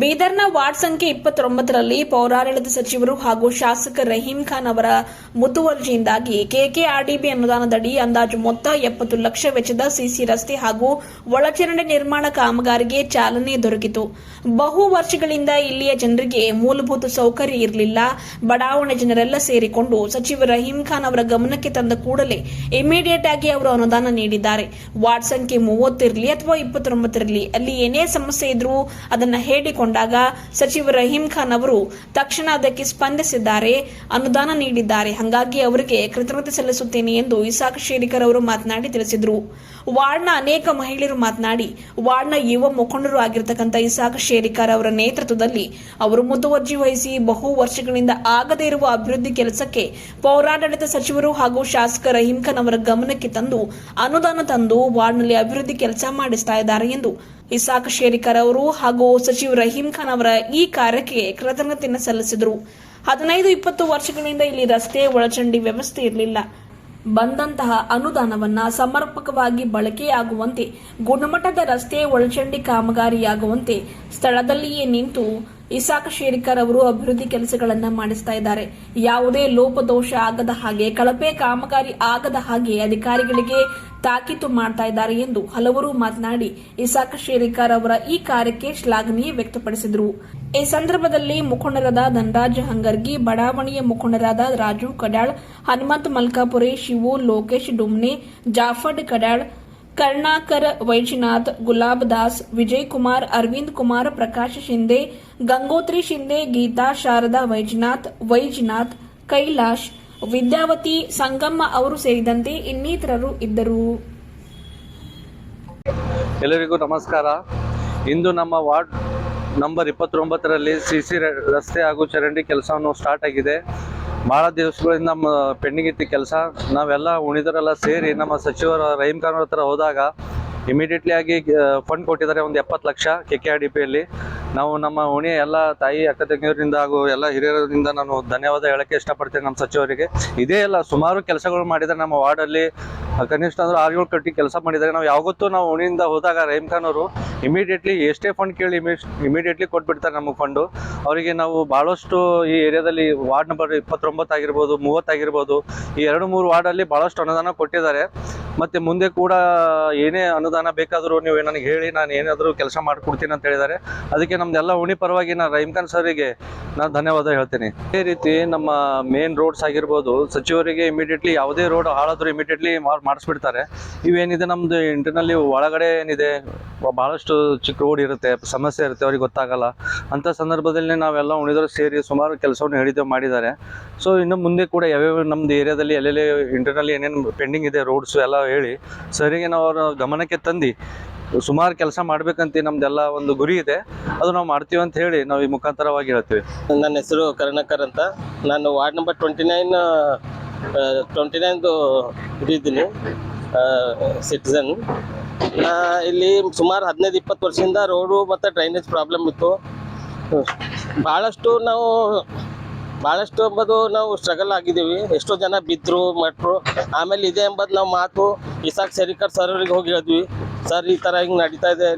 ಬೀದರ್ನ ward ಸಂಖ್ಯೆ ಇಪ್ಪತ್ತೊಂಬತ್ತರಲ್ಲಿ ಪೌರಾಡಳಿತ ಸಚಿವರು ಹಾಗೂ ಶಾಸಕ ರಹೀಂ ಖಾನ್ ಅವರ ಮುತುವರ್ಜಿಯಿಂದಾಗಿ ಕೆಕೆಆರ್ಡಿಬಿ ಅನುದಾನದಡಿ ಅಂದಾಜು ಮೊತ್ತ ಎಪ್ಪತ್ತು ಲಕ್ಷ ವೆಚ್ಚದ ಸಿಸಿ ರಸ್ತೆ ಹಾಗೂ ಒಳಚರಂಡಿ ನಿರ್ಮಾಣ ಕಾಮಗಾರಿಗೆ ಚಾಲನೆ ದೊರಕಿತು. ಬಹು ವರ್ಷಗಳಿಂದ ಇಲ್ಲಿಯ ಜನರಿಗೆ ಮೂಲಭೂತ ಸೌಕರ್ಯ ಇರಲಿಲ್ಲ. ಬಡಾವಣೆ ಜನರೆಲ್ಲ ಸೇರಿಕೊಂಡು ಸಚಿವ ರಹೀಂ ಖಾನ್ ಅವರ ಗಮನಕ್ಕೆ ತಂದ ಕೂಡಲೇ ಇಮಿಡಿಯೇಟ್ ಆಗಿ ಅವರು ಅನುದಾನ ನೀಡಿದ್ದಾರೆ. ವಾರ್ಡ್ ಸಂಖ್ಯೆ ಮೂವತ್ತಿರಲಿ ಅಥವಾ ಇಪ್ಪತ್ತೊಂಬತ್ತರಲ್ಲಿ ಅಲ್ಲಿ ಏನೇ ಸಮಸ್ಯೆ ಇದ್ರೂ ಅದನ್ನ ಹೇಳಿಕೊಂಡಾಗ ಸಚಿವ ರಹೀಂ ಖಾನ್ ಅವರು ತಕ್ಷಣ ಅದಕ್ಕೆ ಸ್ಪಂದಿಸಿದ್ದಾರೆ, ಅನುದಾನ ನೀಡಿದ್ದಾರೆ. ಹಾಗಾಗಿ ಅವರಿಗೆ ಕೃತಜ್ಞತೆ ಸಲ್ಲಿಸುತ್ತೇನೆ ಎಂದು ಇಸಾಕ್ ಶೇರಿಕರ್ ಅವರು ಮಾತನಾಡಿ ತಿಳಿಸಿದರು. ವಾರ್ಡ್ನ ಅನೇಕ ಮಹಿಳೆಯರು ಮಾತನಾಡಿ, ವಾರ್ಡ್ನ ಯುವ ಮುಖಂಡರು ಆಗಿರತಕ್ಕಂಥ ಇಸಾಕ್ ಶೇರಿಕರ್ ಅವರ ನೇತೃತ್ವದಲ್ಲಿ ಅವರು ಮುತುವರ್ಜಿ ವಹಿಸಿ ಬಹು ವರ್ಷಗಳಿಂದ ಆಗದೇ ಇರುವ ಅಭಿವೃದ್ಧಿ ಕೆಲಸಕ್ಕೆ ಪೌರಾಡಳಿತ ಸಚಿವರು ಹಾಗೂ ಶಾಸಕ ರಹೀಂ ಖಾನ್ ಅವರ ಗಮನಕ್ಕೆ ತಂದು, ಅನುದಾನ ತಂದು ವಾರ್ಡ್ನಲ್ಲಿ ಅಭಿವೃದ್ಧಿ ಕೆಲಸ ಮಾಡಿಸ್ತಾ ಇದ್ದಾರೆ ಎಂದು ಇಸಾಕ್ ಶೇರಿಕರ್ ಅವರು ಹಾಗೂ ಸಚಿವ ರಹೀಂ ಖಾನ್ ಅವರ ಈ ಕಾರ್ಯಕ್ಕೆ ಕೃತಜ್ಞತೆಯನ್ನು ಸಲ್ಲಿಸಿದರು. ಹದಿನೈದು, ಇಪ್ಪತ್ತು ವರ್ಷಗಳಿಂದ ಇಲ್ಲಿ ರಸ್ತೆ ಒಳಚಂಡಿ ವ್ಯವಸ್ಥೆ ಇರಲಿಲ್ಲ. ಬಂದಂತಹ ಅನುದಾನವನ್ನ ಸಮರ್ಪಕವಾಗಿ ಬಳಕೆಯಾಗುವಂತೆ, ಗುಣಮಟ್ಟದ ರಸ್ತೆ ಒಳಚಂಡಿ ಕಾಮಗಾರಿಯಾಗುವಂತೆ ಸ್ಥಳದಲ್ಲಿಯೇ ನಿಂತು ಇಸಾಕ್ ಶೇರಿಕರ್ ಅವರು ಅಭಿವೃದ್ಧಿ ಕೆಲಸಗಳನ್ನು ಮಾಡಿಸ್ತಾ ಇದ್ದಾರೆ. ಯಾವುದೇ ಲೋಪದೋಷ ಆಗದ ಹಾಗೆ, ಕಳಪೆ ಕಾಮಗಾರಿ ಆಗದ ಹಾಗೆ ಅಧಿಕಾರಿಗಳಿಗೆ ತಾಕೀತು ಮಾಡ್ತಾ ಇದ್ದಾರೆ ಎಂದು ಹಲವರು ಮಾತನಾಡಿ ಇಸಾಕ್ ಶೇರಿಕಾರ್ ಅವರ ಈ ಕಾರ್ಯಕ್ಕೆ ಶ್ಲಾಘನೀಯ ವ್ಯಕ್ತಪಡಿಸಿದರು. ಈ ಸಂದರ್ಭದಲ್ಲಿ ಮುಖಂಡರಾದ ಧನರಾಜ್ ಹಂಗರ್ಗಿ, ಬಡಾವಣೆಯ ಮುಖಂಡರಾದ ರಾಜು ಕಡಾಳ್, ಹನುಮಂತ್ ಮಲ್ಕಾಪುರಿ, ಶಿವು ಲೋಕೇಶ್ ಡುಮ್ನೆ ಜಾಫಡ್ ಕಡಾಳ್, ಕರ್ಣಾಕರ್ ವೈಜನಾಥ್, ಗುಲಾಬ್ ದಾಸ್, ವಿಜಯ್ ಕುಮಾರ್, ಅರವಿಂದ್ ಕುಮಾರ್, ಪ್ರಕಾಶ್ ಶಿಂದೆ ಗಂಗೋತ್ರಿ ಶಿಂದೆ ಗೀತಾ ಶಾರದಾ ವೈಜನಾಥ್ ವೈಜನಾಥ್, ಕೈಲಾಶ್ ವಿದ್ಯಾವತಿ ಸಂಗಮ್ಮ ಅವರು ಸೇರಿದಂತೆ ಇನ್ನಿತರರು ಇದ್ದರು. ಎಲ್ಲರಿಗೂ ನಮಸ್ಕಾರ. ಇಂದು ನಮ್ಮ ವಾರ್ಡ್ ನಂಬರ್ ಇಪ್ಪತ್ತೊಂಬತ್ತರಲ್ಲಿ ಸಿ ಸಿ ರಸ್ತೆ ಹಾಗೂ ಚರಂಡಿ ಕೆಲಸವನ್ನು ಸ್ಟಾರ್ಟ್ ಆಗಿದೆ. ಭಾಳ ದಿವಸಗಳಿಂದ ಪೆಂಡಿಂಗ್ ಇತ್ತು ಕೆಲಸ. ನಾವೆಲ್ಲ ಉಳಿದರೆಲ್ಲ ಸೇರಿ ನಮ್ಮ ಸಚಿವರ, ರಹೀಂ ಖಾನ್ ಅವ್ರ ಹತ್ರ ಹೋದಾಗ ಇಮಿಡಿಯೇಟ್ಲಿ ಆಗಿ ಫಂಡ್ ಕೊಟ್ಟಿದ್ದಾರೆ ಒಂದು ಎಪ್ಪತ್ತು lakh K K R D ಪಿಯಲ್ಲಿ ನಾವು ನಮ್ಮ ಓಣಿಯ ಎಲ್ಲ ತಾಯಿ ಅಕ್ಕ ತಂಗಿಯವರಿಂದ ಹಾಗೂ ಎಲ್ಲ ಹಿರಿಯರಿಂದ ನಾನು ಧನ್ಯವಾದ ಹೇಳಕ್ಕೆ ಇಷ್ಟಪಡ್ತೇನೆ ನಮ್ಮ ಸಚಿವರಿಗೆ. ಇದೇ ಎಲ್ಲ ಸುಮಾರು ಕೆಲಸಗಳು ಮಾಡಿದ್ದಾರೆ ನಮ್ಮ ವಾರ್ಡಲ್ಲಿ. ಕನಿಷ್ಠ ಅಂದ್ರೆ ಆರು ಏಳು ಕಟ್ಟಿ ಕೆಲಸ ಮಾಡಿದ್ದಾರೆ. ನಾವು ಯಾವತ್ತೂ ನಾವು ಉಣಿಯಿಂದ ಹೋದಾಗ ರಹೀಮ್ ಖಾನ್ ಅವರು ಇಮಿಡಿಯೇಟ್ಲಿ ಎಷ್ಟೇ ಫಂಡ್ ಕೇಳಿ ಇಮಿಡಿಯೇಟ್ಲಿ ಕೊಟ್ಬಿಡ್ತಾರೆ ನಮಗೆ ಫಂಡು ಅವರಿಗೆ ನಾವು ಭಾಳಷ್ಟು ಈ ಏರಿಯಾದಲ್ಲಿ ವಾರ್ಡ್ ನಂಬರ್ ಇಪ್ಪತ್ತೊಂಬತ್ತು ಆಗಿರ್ಬೋದು ಮೂವತ್ತಾಗಿರ್ಬೋದು ಈ ಎರಡು ಮೂರು ವಾರ್ಡಲ್ಲಿ ಭಾಳಷ್ಟು ಅನುದಾನ ಕೊಟ್ಟಿದ್ದಾರೆ. ಮತ್ತು ಮುಂದೆ ಕೂಡ ಏನೇ ಅನುದಾನ ಬೇಕಾದರೂ ನೀವು ನನಗೆ ಹೇಳಿ, ನಾನು ಏನಾದರೂ ಕೆಲಸ ಮಾಡಿಕೊಡ್ತೀನಿ ಅಂತ ಹೇಳಿದ್ದಾರೆ. ಅದಕ್ಕೆ ನಮ್ದೆಲ್ಲ ಉಣಿ ಪರವಾಗಿ ನಾನು ರೈಮ್ ಖಾನ್ ಸರಿಗೆ ನಾನು ಧನ್ಯವಾದ ಹೇಳ್ತೀನಿ. ಅದೇ ರೀತಿ ನಮ್ಮ ಮೇನ್ ರೋಡ್ಸ್ ಆಗಿರ್ಬೋದು, ಸಚಿವರಿಗೆ ಇಮಿಡಿಯೇಟ್ಲಿ ಯಾವುದೇ ರೋಡ್ ಹಾಳಾದರೂ ಇಮಿಡಿಯೇಟ್ಲಿ ಮಾಡಿಸ್ಬಿಡ್ತಾರೆ. ಇವೇನಿದೆ ನಮ್ಮದು ಇಂಟರ್ನಲ್ಲಿ ಒಳಗಡೆ ಏನಿದೆ ಭಾಳಷ್ಟು ಚಿಕ್ಕ ರೋಡ್ ಇರುತ್ತೆ, ಸಮಸ್ಯೆ ಇರುತ್ತೆ, ಅವ್ರಿಗೆ ಗೊತ್ತಾಗಲ್ಲ. ಅಂಥ ಸಂದರ್ಭದಲ್ಲಿ ನಾವೆಲ್ಲ ಉಣಿದ್ರು ಸೇರಿ ಸುಮಾರು ಕೆಲಸವನ್ನು ಹಿಡಿದು ಮಾಡಿದ್ದಾರೆ. ಸೊ ಇನ್ನು ಮುಂದೆ ಕೂಡ ಯಾವ್ಯಾವ ನಮ್ದು ಏರಿಯಾದಲ್ಲಿ ಎಲ್ಲೆಲ್ಲಿ ಇಂಟರ್ನಲ್ಲಿ ಏನೇನು ಪೆಂಡಿಂಗ್ ಇದೆ ರೋಡ್ಸು ಎಲ್ಲ ಹೇಳಿ, ಸರಿಗೆ ನಾವು ಅವರ ಗಮನಕ್ಕೆ ತಂದು ಸುಮಾರು ಕೆಲಸ ಮಾಡ್ಬೇಕಂತ ನಮ್ದೆಲ್ಲ ಒಂದು ಗುರಿ ಇದೆ. ಅದು ನಾವು ಮಾಡ್ತೀವಿ ಅಂತ ಹೇಳಿ ನಾವು ಈ ಮುಖಾಂತರವಾಗಿ ಹೇಳ್ತೀವಿ. ನನ್ನ ಹೆಸರು ಕರುಣಾಕರ್ ಅಂತ. ನಾನು ward number twenty nine twenty ನೈನ್ದು ಇದ್ದೀನಿ ಸಿಟಿಸನ್ ಇಲ್ಲಿ ಸುಮಾರು ಹದಿನೈದು, ಇಪ್ಪತ್ತು ವರ್ಷದಿಂದ ರೋಡು ಮತ್ತು ಡ್ರೈನೇಜ್ ಪ್ರಾಬ್ಲಮ್ ಇತ್ತು. ಭಾಳಷ್ಟು ನಾವು ಭಾಳಷ್ಟು ಎಂಬುದು ನಾವು ಸ್ಟ್ರಗಲ್ ಆಗಿದ್ದೀವಿ. ಎಷ್ಟೋ ಜನ ಬಿದ್ದರು ಮಟ್ರು. ಆಮೇಲೆ ಇದೆ ಎಂಬುದು ನಾವು ಮಾತು ಇಸಾಕ್ ಸರಿಕರ್ ಸರ್ ಅವ್ರಿಗೆ ಹೋಗಿ ಹೇಳಿದ್ವಿ. ಸರ್, ಈ ಥರ ಹಿಂಗೆ ನಡೀತಾ ಇದೆ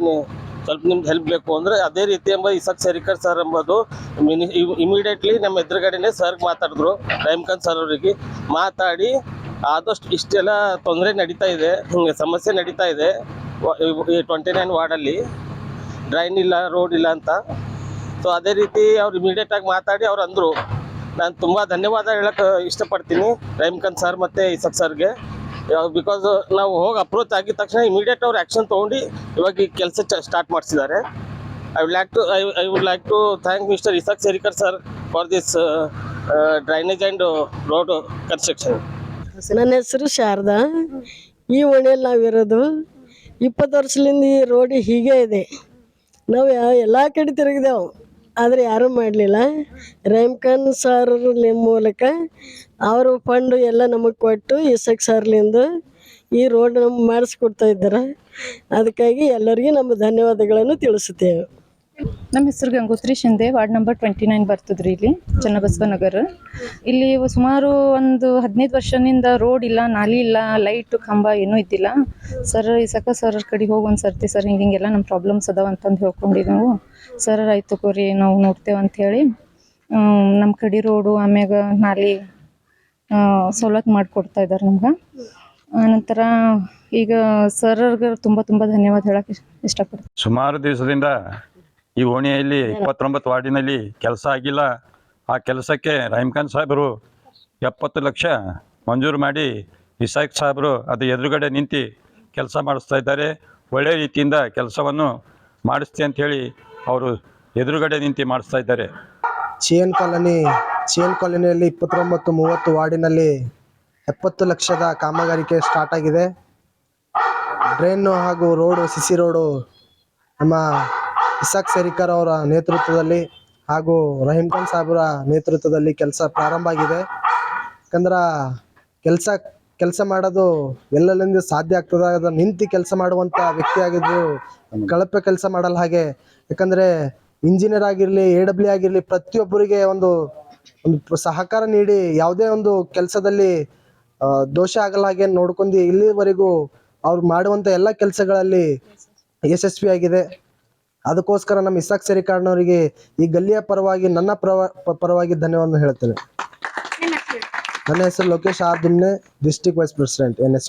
ಸ್ವಲ್ಪ ನಿಮ್ಗೆ ಹೆಲ್ಪ್ ಬೇಕು ಅಂದರೆ ಅದೇ ರೀತಿ ಎಂಬ ಇಸಕ್ ಸರಿಕರ್ ಸರ್ ಎಂಬುದು ಇಮಿಡಿಯೇಟ್ಲಿ ನಮ್ಮ ಎದುರುಗಡೆನೆ ಸರ್ಗೆ ಮಾತಾಡಿದ್ರು ರೈಮ್ಕಾಂತ್ ಸರ್ ಅವರಿಗೆ. ಮಾತಾಡಿ, ಆದಷ್ಟು ಇಷ್ಟೆಲ್ಲ ತೊಂದರೆ ನಡೀತಾ ಇದೆ, ಹಿಂಗೆ ಸಮಸ್ಯೆ ನಡೀತಾ ಇದೆ ಟ್ವೆಂಟಿ ನೈನ್ ವಾರ್ಡಲ್ಲಿ. ಡ್ರೈನ್ ಇಲ್ಲ ರೋಡ್ ಇಲ್ಲ ಅಂತ. ಸೊ ಅದೇ ರೀತಿ ಅವ್ರು ಇಮಿಡಿಯೇಟಾಗಿ ಮಾತಾಡಿ ಅವ್ರು ಅಂದರು. ನಾನು ತುಂಬ ಧನ್ಯವಾದ ಹೇಳಕ್ಕೆ ಇಷ್ಟಪಡ್ತೀನಿ ರೈಮ್ಕಾಂತ್ ಸರ್ ಮತ್ತು ಇಸಕ್ ಸರ್ಗೆ. ಬಿಕಾಸ್ ನಾವು ಹೋಗಿ ಅಪ್ರೋಚ್ ಆಗಿದ ತಕ್ಷಣ ಇಮಿಡಿಯೇಟ್ ಅವ್ರು ಆ್ಯಕ್ಷನ್ ತೊಗೊಂಡು ಇವಾಗ ಈ ಕೆಲಸ ಸ್ಟಾರ್ಟ್ ಮಾಡಿಸಿದ್ದಾರೆ. I would like to I I would like to thank mister Isaac Serikar sir for this drainage and road construction ನನ್ನ ಹೆಸರು ಶಾರದಾ. ಈ ಓಣಿಯಲ್ಲಿ ನಾವಿರೋದು. ಇಪ್ಪತ್ತು ವರ್ಷದಿಂದ ಈ ರೋಡ್ ಹೀಗೆ ಇದೆ. ನಾವು ಎಲ್ಲ ಕಡೆ ತಿರುಗಿದೆವು. ಆದರೆ ಯಾರೂ ಮಾಡಲಿಲ್ಲ. ರಹೀಮ್ ಖಾನ್ ಸರ್ ಮೂಲಕ ಅವರು ಫಂಡು ಎಲ್ಲ ನಮಗೆ ಕೊಟ್ಟು ಇಸಕ್ ಸರ್ಲಿಂದ ಈ ರೋಡ್ ನಮ್ಗೆ ಮಾಡಿಸ್ಕೊಡ್ತಾ ಇದ್ದಾರೆ. ಅದಕ್ಕಾಗಿ ಎಲ್ಲರಿಗೂ ನಮ್ಮ ಧನ್ಯವಾದಗಳನ್ನು ತಿಳಿಸುತ್ತೇವೆ. ನಮ್ಮ ಹೆಸರು Gangotri Shinde ward number twenty nine ಬರ್ತದ್ರಿ ಇಲ್ಲಿ, ಚನ್ನಬಸವನಗರ. ಇಲ್ಲಿ ಸುಮಾರು ಒಂದು ಹದಿನೈದು ವರ್ಷದಿಂದ ರೋಡ್ ಇಲ್ಲ, ನಾಲಿ ಇಲ್ಲ, ಲೈಟ್, ಕಂಬ ಏನೂ ಇದ್ದಿಲ್ಲ. ಸರ್, ಇಸಕ ಸರ್ ಕಡೆ ಹೋಗಿ ಒಂದು ಸರ್ತಿ ಸರ್, ಹಿಂಗೆ ಹಿಂಗೆಲ್ಲ ನಮ್ಮ ಪ್ರಾಬ್ಲಮ್ಸ್ ಅದಾವ ಅಂತಂದು ಹೇಳ್ಕೊಂಡಿದ್ದೆವು ಸರ್ ಆಯ್ತು ತಗೋರಿ ನಾವು ನೋಡ್ತೇವೆ ಅಂಥೇಳಿ ನಮ್ಮ ಕಡೆ ರೋಡು ಆಮ್ಯಾಗ ನಾಲಿ ಸವಲತ್ತು ಮಾಡಿಕೊಡ್ತಾ ಇದ್ದಾರೆ ನಮ್ಗೆ. ಆನಂತರ ಈಗ ಸರ್ಗೆ ತುಂಬ ತುಂಬ ಧನ್ಯವಾದ ಹೇಳಕ್ಕೆ ಇಷ್ಟಪಡ್ತೀನಿ. ಸುಮಾರು ದಿವಸದಿಂದ ಈ ಓಣಿಯಲ್ಲಿ ಇಪ್ಪತ್ತೊಂಬತ್ತು ವಾರ್ಡಿನಲ್ಲಿ ಕೆಲಸ ಆಗಿಲ್ಲ. ಆ ಕೆಲಸಕ್ಕೆ ರಹೀಮ್ ಖಾನ್ ಸಾಹೇಬರು ಎಪ್ಪತ್ತು ಲಕ್ಷ ಮಂಜೂರು ಮಾಡಿ ವಿಸಾಯಕ್ ಸಾಹೇಬರು ಅದು ಎದುರುಗಡೆ ನಿಂತು ಕೆಲಸ ಮಾಡಿಸ್ತಾ ಇದ್ದಾರೆ. ಒಳ್ಳೆಯ ರೀತಿಯಿಂದ ಕೆಲಸವನ್ನು ಮಾಡಿಸ್ತೀನಿ ಅಂಥೇಳಿ ಅವರು ಎದುರುಗಡೆ ನಿಂತು ಮಾಡಿಸ್ತಾ ಇದ್ದಾರೆ. ಸಿ ಎನ್ ಕಾಲೋನಿ ಸಿ ಕಾಲೋನಿಯಲ್ಲಿ ಇಪ್ಪತ್ತೊಂಬತ್ತು, ಮೂವತ್ತು ವಾರ್ಡಿನಲ್ಲಿ ಎಪ್ಪತ್ತು ಲಕ್ಷದ ಕಾಮಗಾರಿಕೆ ಸ್ಟಾರ್ಟ್ ಆಗಿದೆ. ಡ್ರೈನು ಹಾಗೂ ರೋಡು ಸಿಸಿ ರೋಡು ನಮ್ಮ ಇಸಾಕ್ ಸರಿಕರ್ ಅವರ ನೇತೃತ್ವದಲ್ಲಿ ಹಾಗೂ ರಹೀಂ ಖಾನ್ ಸಾಹೇಬರ ನೇತೃತ್ವದಲ್ಲಿ ಕೆಲಸ ಪ್ರಾರಂಭ ಆಗಿದೆ. ಯಾಕಂದ್ರೆ ಕೆಲಸ ಕೆಲಸ ಮಾಡೋದು ಎಲ್ಲೆಲ್ಲಿಂದ ಸಾಧ್ಯ ಆಗ್ತದೆ ಅದು ನಿಂತು ಕೆಲಸ ಮಾಡುವಂಥ ವ್ಯಕ್ತಿ ಆಗಿದ್ದು ಕಳಪೆ ಕೆಲಸ ಮಾಡಲ್ಲ ಹಾಗೆ. ಯಾಕಂದರೆ ಇಂಜಿನಿಯರ್ ಆಗಿರಲಿ ಎ ಡಬ್ಲ್ಯೂ ಆಗಿರಲಿ ಪ್ರತಿಯೊಬ್ಬರಿಗೆ ಒಂದು ಒಂದು ಸಹಕಾರ ನೀಡಿ ಯಾವುದೇ ಒಂದು ಕೆಲಸದಲ್ಲಿ ದೋಷ ಆಗಲ್ಲ ಹಾಗೆ ನೋಡ್ಕೊಂಡು ಇಲ್ಲಿವರೆಗೂ ಅವ್ರು ಮಾಡುವಂಥ ಎಲ್ಲ ಕೆಲಸಗಳಲ್ಲಿ ಯಶಸ್ವಿ ಆಗಿದೆ. ಅದಕ್ಕೋಸ್ಕರ ನಮ್ಮ ಇಸಾಕ್ ಸೆರಿಕಾರ್ನವರಿಗೆ ಈ ಗಲ್ಲಿಯ ಪರವಾಗಿ ನನ್ನ ಪರವ ಪರವಾಗಿ ಧನ್ಯವಾದ ಹೇಳ್ತೇನೆ. ನನ್ನ ಹೆಸರು Lokesh R Dumne district vice president N S